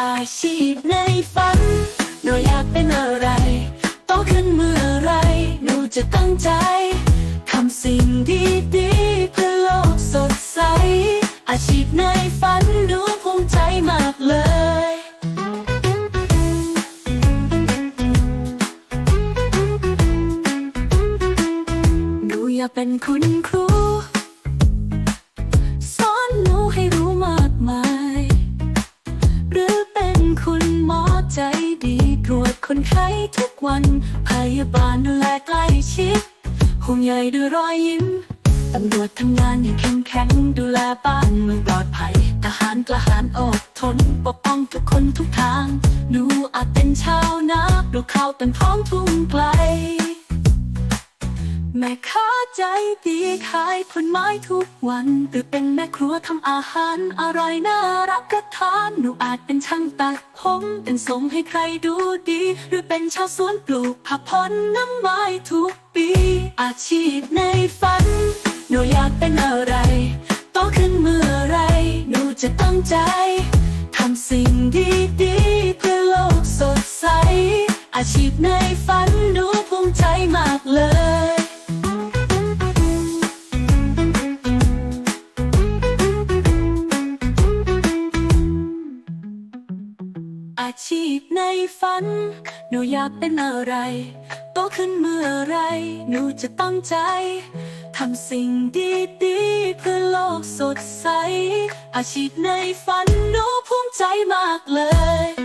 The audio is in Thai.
อาชีพในฝัน หนูอยากเป็นอะไร โตขึ้นเมื่อไร หนูจะตั้งใจ ทำสิ่งดีๆเพื่อโลกสดใส อาชีพในฝันหนูภูมิใจมากเลยหนูอยากเป็นคุณครู ใจดีตรวจคนไข้ทุกวัน พยาบาลดูแลใกล้ชิดห่วงใยด้วยรอยยิ้มตำรวจทำงานอย่างเข้มแข็งดูแลบ้านเมืองปลอดภัย ทหารกล้าหาญอดทน ปกป้องทุกคนทุกทาง หนูอาจเป็นชาวนาดูเข้าวเป็นท้องทุ่งไกล แม่ค้าใจดีขายผลไม้ทุกวัน หรือเป็นแม่ครัวทำอาหารอร่อยน่ารับประทานหนูอาจเป็นช่างตัดผมเป็นทรงให้ใครดูดี หรือเป็นชาวสวนปลูกผักผลน้ำไม้ทุกปี อาชีพในฝัน หนูอยากเป็นอะไรโตขึ้นเมื่อไร หนูจะตั้งใจทำสิ่งดีๆเพื่อโลกสดใส อาชีพในฝันหนู อาชีพในฝัน หนูอยากเป็นอะไร โตขึ้นเมื่อไร หนูจะตั้งใจ ทำสิ่งดีๆ เพื่อโลกสดใส อาชีพในฝันหนูภูมิใจมากเลย